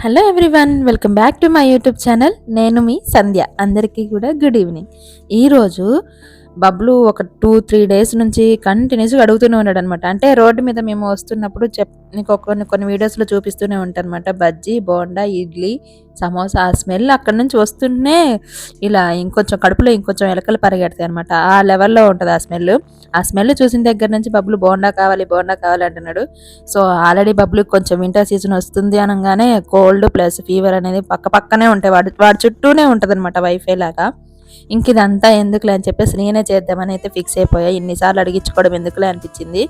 Hello everyone welcome back to my YouTube channel నేను మీ సంధ్య. అందరికీ కూడా గుడ్ ఈవినింగ్ ఈరోజు బబ్లు ఒక టూ త్రీ డేస్ నుంచి కంటిన్యూస్గా అడుగుతూనే ఉన్నాడు అనమాట అంటే రోడ్డు మీద మేము వస్తున్నప్పుడు చెప్ నీకు కొన్ని కొన్ని వీడియోస్లో చూపిస్తూనే ఉంటానమాట బజ్జీ బోండా ఇడ్లీ సమోసా ఆ స్మెల్ అక్కడ నుంచి వస్తూనే ఇలా ఇంకొంచెం కడుపులో ఇంకొంచెం ఎలకలు పరిగెడతాయి అనమాట ఆ లెవెల్లో ఉంటుంది ఆ స్మెల్ ఆ స్మెల్ చూసిన దగ్గర నుంచి బబ్బులు బోండా కావాలి బోండా కావాలి అంటున్నాడు. సో ఆల్రెడీ బబ్బులు కొంచెం వింటర్ సీజన్ వస్తుంది అనగానే కోల్డ్ ప్లస్ ఫీవర్ అనేది పక్క పక్కనే ఉంటాయి. వాడు వాడి చుట్టూనే ఉంటుంది అనమాట వైఫై లాగా. ఇంక ఇదంతా ఎందుకులే అని చెప్పేసి నేనే చేద్దామని అయితే ఫిక్స్ అయిపోయా. ఇన్నిసార్లు అడిగించుకోవడం ఎందుకులే అనిపించింది.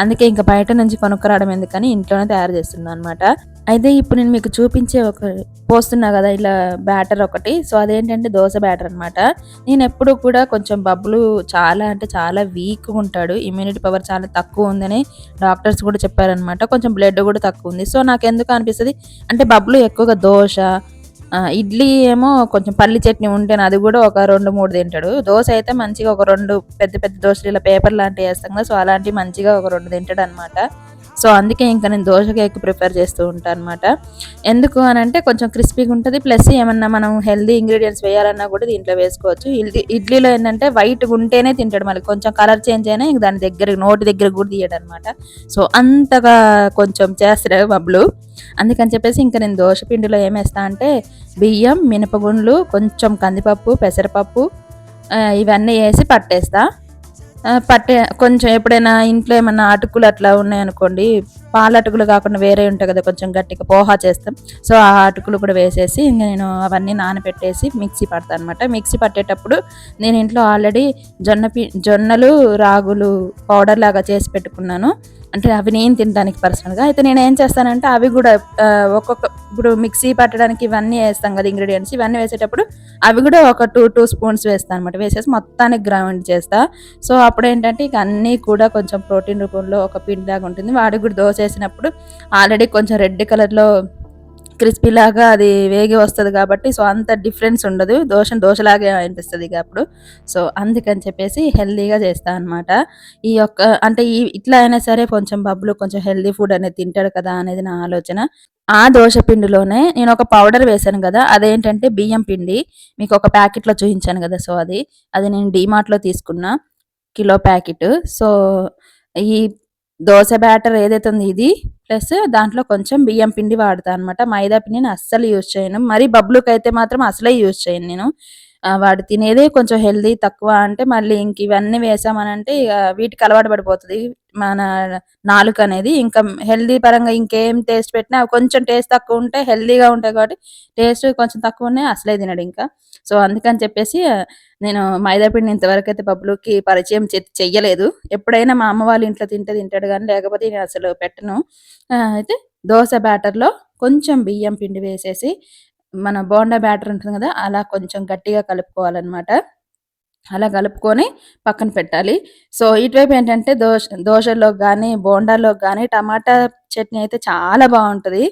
అందుకే ఇంకా బయట నుంచి కొనుక్కరావడం ఎందుకని ఇంట్లోనే తయారు చేస్తున్నాను అనమాట అయితే ఇప్పుడు నేను మీకు చూపించే ఒక పోస్తున్నా కదా ఇలా బ్యాటర్ ఒకటి. సో అదేంటంటే దోశ బ్యాటర్ అనమాట నేను ఎప్పుడు కూడా కొంచెం బబ్బులు చాలా అంటే చాలా వీక్గా ఉంటాడు. ఇమ్యూనిటీ పవర్ చాలా తక్కువ ఉందని డాక్టర్స్ కూడా చెప్పారనమాట కొంచెం బ్లడ్ కూడా తక్కువ ఉంది. సో నాకు ఎందుకు అనిపిస్తుంది? అంటే బబ్బులు ఎక్కువగా దోశ ఇడ్లీ ఏమో కొంచెం పల్లి చట్నీ ఉంటేనే అది కూడా ఒక రెండు మూడు తింటాడు. దోశ అయితే మంచిగా ఒక రెండు పెద్ద పెద్ద దోశలు ఇలా పేపర్ లాంటివి వేస్తాం కదా సో అలాంటివి మంచిగా ఒక రెండు తింటాడు అనమాట సో అందుకే ఇంకా నేను దోశగా ఎక్కువ ప్రిఫర్ చేస్తూ ఉంటాను అనమాట ఎందుకు అని అంటే కొంచెం క్రిస్పీగా ఉంటుంది. ప్లస్ ఏమన్నా మనం హెల్దీ ఇంగ్రీడియంట్స్ వేయాలన్నా కూడా దీంట్లో వేసుకోవచ్చు. ఇడ్లీ ఇడ్లీలో ఏంటంటే వైట్గా ఉంటేనే తింటాడు మళ్ళీ. కొంచెం కలర్ చేంజ్ అయినా ఇంక దాని దగ్గర నోటి దగ్గర కూడా తీయడం అనమాట సో అంతగా కొంచెం చేస్తాడు బబ్బులు అందుకని చెప్పేసి ఇంకా నేను దోశ పిండిలో ఏం వేస్తా అంటే బియ్యం మినపగుండ్లు కొంచెం కందిపప్పు పెసరపప్పు ఇవన్నీ వేసి పట్టేస్తా. పట్టే కొంచెం ఎప్పుడైనా ఇంట్లో ఏమైనా అటుకులు అట్లా ఉన్నాయనుకోండి పాల అటుకులు కాకుండా వేరే ఉంటాయి కదా కొంచెం గట్టిగా పోహా చేస్తాం. సో ఆ అటుకులు కూడా వేసేసి ఇంకా నేను అవన్నీ నానబెట్టేసి మిక్సీ పడతాను అనమాట మిక్సీ పట్టేటప్పుడు నేను ఇంట్లో ఆల్రెడీ జొన్న పి జొన్నలు రాగులు పౌడర్ లాగా చేసి పెట్టుకున్నాను. అంటే అవి నేను తినడానికి పర్సనల్గా. అయితే నేను ఏం చేస్తానంటే అవి కూడా ఒక్కొక్క ఇప్పుడు మిక్సీ పట్టడానికి ఇవన్నీ వేస్తాం కదా ఇంగ్రీడియంట్స్ ఇవన్నీ వేసేటప్పుడు అవి కూడా ఒక టూ టూ స్పూన్స్ వేస్తాను అనమాట వేసేసి మొత్తానికి గ్రౌండ్ చేస్తా. సో అప్పుడు ఏంటంటే ఇక అన్నీ కూడా కొంచెం ప్రోటీన్ రూపంలో ఒక పిండి లాగా ఉంటుంది. వాడికి కూడా దోశ వేసినప్పుడు ఆల్రెడీ కొంచెం రెడ్ కలర్లో క్రిస్పీలాగా అది వేగి వస్తుంది కాబట్టి సో అంత డిఫరెన్స్ ఉండదు. దోశ దోశలాగే అనిపిస్తుంది ఇక అప్పుడు. సో అందుకని చెప్పేసి హెల్దీగా చేస్తా అనమాట ఈ యొక్క అంటే ఈ ఇట్లా అయినా సరే కొంచెం బబ్బులు కొంచెం హెల్దీ ఫుడ్ అనేది తింటాడు కదా అనేది నా ఆలోచన. ఆ దోశ పిండిలోనే నేను ఒక పౌడర్ వేసాను కదా అదేంటంటే బియ్యం పిండి. మీకు ఒక ప్యాకెట్లో చూపించాను కదా సో అది. అది నేను డీమార్ట్లో తీసుకున్నా కిలో ప్యాకెట్. సో ఈ దోశ బ్యాటర్ ఏదైతే ఉంది ఇది ప్లస్ దాంట్లో కొంచెం బియ్యం పిండి వాడతా అనమాట మైదా పిండిని అస్సలు యూజ్ చేయను. మరి బబ్లుకి అయితే మాత్రం అసలే యూజ్ చేయను నేను. వాడు తినేదే కొంచెం హెల్దీ తక్కువ అంటే మళ్ళీ ఇంక ఇవన్నీ వేసామనంటే ఇక వీటికి అలవాటు పడిపోతుంది. మన నాలుక అనేది ఇంకా హెల్దీ పరంగా ఇంకేం టేస్ట్ పెట్టినా అవి కొంచెం టేస్ట్ తక్కువ ఉంటే హెల్దీగా ఉంటాయి కాబట్టి టేస్ట్ కొంచెం తక్కువ ఉన్నాయి అసలే తినడు ఇంకా. సో అందుకని చెప్పేసి నేను మైదాపిండిని ఇంతవరకు అయితే బబ్బులుకి పరిచయం చె- చెయ్యలేదు. ఎప్పుడైనా మా అమ్మ వాళ్ళ ఇంట్లో తింటే తింటాడు కానీ లేకపోతే నేను అసలు పెట్టను. అయితే దోశ బ్యాటర్లో కొంచెం బియ్యం పిండి వేసేసి మన బోండా బ్యాటర్ ఉంటుంది కదా అలా కొంచెం గట్టిగా కలుపుకోవాలన్నమాట. అలా కలుపుకొని పక్కన పెట్టాలి. సో ఇటువైపు ఏంటంటే దోశ దోశలో కానీ బోండాలో కానీ టమాటా చట్నీ అయితే చాలా బాగుంటుంది.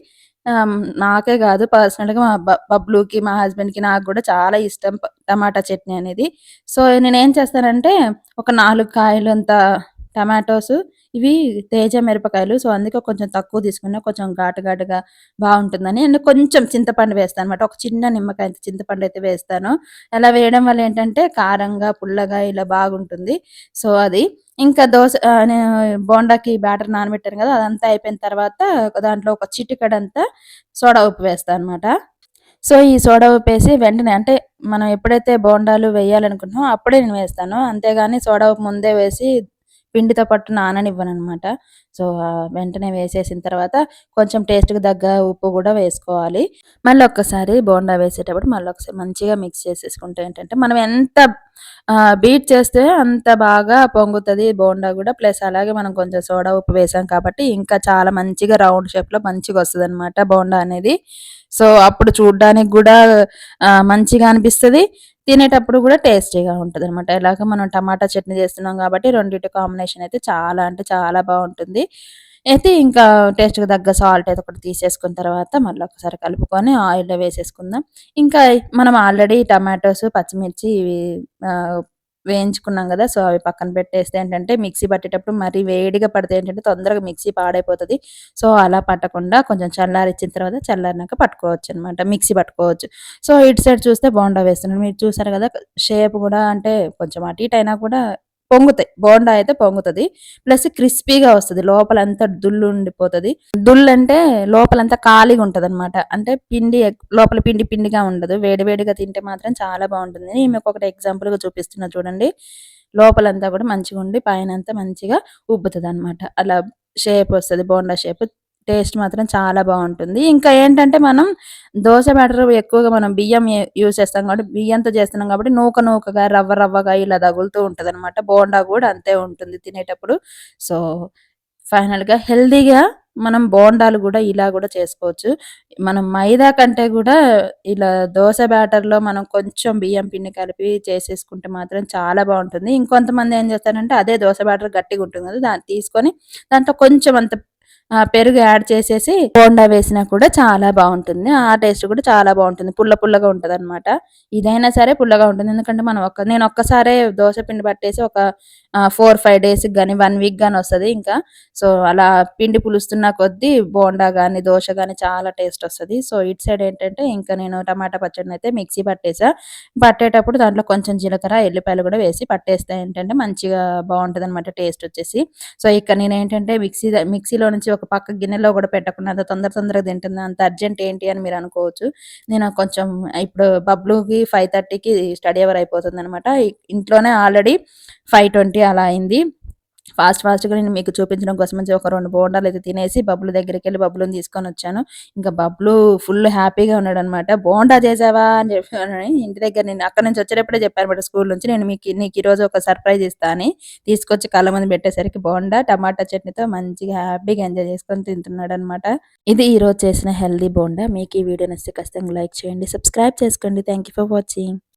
నాకే కాదు పర్సనల్గా మా బ- బబ్లుకి మా హస్బెండ్కి నాకు కూడా చాలా ఇష్టం టమాటా చట్నీ అనేది. సో నేను ఏం చేస్తానంటే ఒక నాలుగు కాయలు అంత టమాటోస్ ఇవి తేజ మిరపకాయలు. సో అందుకే కొంచెం తక్కువ తీసుకున్నా కొంచెం ఘాటు ఘాటుగా బాగుంటుందని అండ్ కొంచెం చింతపండు వేస్తాను అనమాట ఒక చిన్న నిమ్మకాయ చింతపండు అయితే వేస్తాను. అలా వేయడం వల్ల ఏంటంటే కారంగా పుల్లగా ఇలా బాగుంటుంది. సో అది. ఇంకా దోశ బోండాకి బ్యాటర్ నానబెట్టాను కదా అదంతా అయిపోయిన తర్వాత దాంట్లో ఒక చిటికడంతా సోడా ఉప్పు వేస్తాను అనమాట సో ఈ సోడా ఉప్పు వేసి వెంటనే అంటే మనం ఎప్పుడైతే బోండాలు వేయాలనుకుంటున్నామో అప్పుడే నేను వేస్తాను. అంతేగాని సోడా ఉప్పు ముందే వేసి పిండితో పట్టు నాననివ్వను అనమాట సో వెంటనే వేసేసిన తర్వాత కొంచెం టేస్ట్కి తగ్గ ఉప్పు కూడా వేసుకోవాలి. మళ్ళీ ఒక్కసారి బోండా వేసేటప్పుడు మళ్ళీ ఒకసారి మంచిగా మిక్స్ చేసేసుకుంటే ఏంటంటే మనం ఎంత బీట్ చేస్తే అంత బాగా పొంగుతుంది బోండా కూడా. ప్లస్ అలాగే మనం కొంచెం సోడా ఉప్పు వేసాం కాబట్టి ఇంకా చాలా మంచిగా రౌండ్ షేప్లో మంచిగా వస్తుంది అనమాట బోండా అనేది. సో అప్పుడు చూడడానికి కూడా మంచిగా అనిపిస్తుంది. తినేటప్పుడు కూడా టేస్టీగా ఉంటుంది అనమాట ఇలాగ మనం టమాటా చట్నీ చేస్తున్నాం కాబట్టి రెండింటి కాంబినేషన్ అయితే చాలా అంటే చాలా బాగుంటుంది. అయితే ఇంకా టేస్ట్కి తగ్గ సాల్ట్ అయితే ఒకటి తీసేసుకున్న తర్వాత మళ్ళీ ఒకసారి కలుపుకొని ఆయిల్లో వేసేసుకుందాం. ఇంకా మనం ఆల్రెడీ టమాటోస్ పచ్చిమిర్చి ఇవి వేయించుకున్నాం కదా సో అవి పక్కన పెట్టేస్తే ఏంటంటే మిక్సీ పట్టేటప్పుడు మరీ వేడిగా పడితే ఏంటంటే తొందరగా మిక్సీ పాడైపోతుంది. సో అలా పట్టకుండా కొంచెం చల్లారిచ్చిన తర్వాత చల్లారినాక పట్టుకోవచ్చు అనమాట మిక్సీ పట్టుకోవచ్చు. సో ఇటు సైడ్ చూస్తే బోండా వేస్తున్నాను మీరు చూసారు కదా షేప్ కూడా అంటే కొంచెం అటు ఇటు అయినా కూడా పొంగుతాయి. బోండా అయితే పొంగుతుంది. ప్లస్ క్రిస్పీగా వస్తుంది. లోపలంతా దుల్లు ఉండిపోతుంది. దుల్లు అంటే లోపలంతా ఖాళీగా ఉంటుంది అనమాట అంటే పిండి లోపల పిండి పిండిగా ఉండదు. వేడి వేడిగా తింటే మాత్రం చాలా బాగుంటుంది. మీకు ఒకటి ఎగ్జాంపుల్గా చూపిస్తున్నా చూడండి. లోపలంతా కూడా మంచిగా ఉండి పైన అంతా మంచిగా ఉబ్బుతుంది అనమాట అలా షేప్ వస్తుంది. బోండా షేప్ టేస్ట్ మాత్రం చాలా బాగుంటుంది. ఇంకా ఏంటంటే మనం దోశ బ్యాటర్ ఎక్కువగా మనం బియ్యం యూజ్ చేస్తాం కాబట్టి బియ్యంతో చేస్తున్నాం కాబట్టి నూక నూకగా రవ్వ రవ్వగా ఇలా తగులుతూ ఉంటుంది అనమాట బోండా కూడా అంతే ఉంటుంది తినేటప్పుడు. సో ఫైనల్గా హెల్దీగా మనం బోండాలు కూడా ఇలా కూడా చేసుకోవచ్చు. మనం మైదా కంటే కూడా ఇలా దోశ బ్యాటర్లో మనం కొంచెం బియ్యం పిండి కలిపి చేసేసుకుంటే మాత్రం చాలా బాగుంటుంది. ఇంకొంతమంది ఏం చేస్తారంటే అదే దోశ బ్యాటర్ గట్టిగా ఉంటుంది కదా దాన్ని తీసుకొని దాంట్లో కొంచెం అంత పెరుగు యాడ్ చేసేసి బోండా వేసినా కూడా చాలా బాగుంటుంది. ఆ టేస్ట్ కూడా చాలా బాగుంటుంది. పుల్ల పుల్లగా ఉంటుంది అనమాట ఇదైనా సరే పుల్లగా ఉంటుంది. ఎందుకంటే మనం ఒక్క నేను ఒక్కసారే దోశ పిండి పట్టేసి ఒక ఫోర్ ఫైవ్ డేస్ కానీ వన్ వీక్ కానీ వస్తుంది ఇంకా. సో అలా పిండి పులుస్తున్న కొద్దీ బోండా కానీ దోశ కానీ చాలా టేస్ట్ వస్తుంది. సో ఇటు సైడ్ ఏంటంటే ఇంకా నేను టమాటా పచ్చడిని అయితే మిక్సీ పట్టేసా. పట్టేటప్పుడు దాంట్లో కొంచెం జీలకర్ర ఎల్లిపాయలు కూడా వేసి పట్టేస్తే ఏంటంటే మంచిగా బాగుంటుంది అనమాట టేస్ట్ వచ్చేసి. సో ఇక్కడ నేను ఏంటంటే మిక్సీ మిక్సీలో నుంచి ఒక పక్క గిన్నెలో కూడా పెట్టకుండా అంత తొందర తొందరగా తింటుంది అంత అర్జెంట్ ఏంటి అని మీరు అనుకోవచ్చు. నేను కొంచెం ఇప్పుడు బబ్లూకి ఫైవ్ థర్టీకి స్టడీ అవర్ అయిపోతుంది అనమాట ఇంట్లోనే ఆల్రెడీ ఫైవ్ ట్వంటీ అలా అయింది. ఫాస్ట్ ఫాస్ట్గా నేను మీకు చూపించడం కోసం మంచి ఒక రెండు బోండాలు అయితే తినేసి బబ్బుల దగ్గరికి వెళ్ళి బబ్బులను తీసుకొని వచ్చాను. ఇంకా బబ్బులు ఫుల్ హ్యాపీగా ఉన్నాడు అనమాట బోండా చేసావా అని చెప్పి ఇంటి దగ్గర నేను అక్కడ నుంచి వచ్చేటప్పుడే చెప్పాను అనమాట స్కూల్ నుంచి. నేను మీకు నీకు ఈరోజు ఒక సర్ప్రైజ్ ఇస్తాను తీసుకొచ్చి కళ్ళ మంది పెట్టేసరికి బోండా టమాటా చట్నీతో మంచిగా హ్యాపీగా ఎంజాయ్ చేసుకొని తింటున్నాడు అనమాట ఇది ఈరోజు చేసిన హెల్దీ బోండా. మీకు ఈ వీడియో నచ్చితే ఖచ్చితంగా లైక్ చేయండి సబ్స్క్రైబ్ చేసుకోండి. Thank for watching.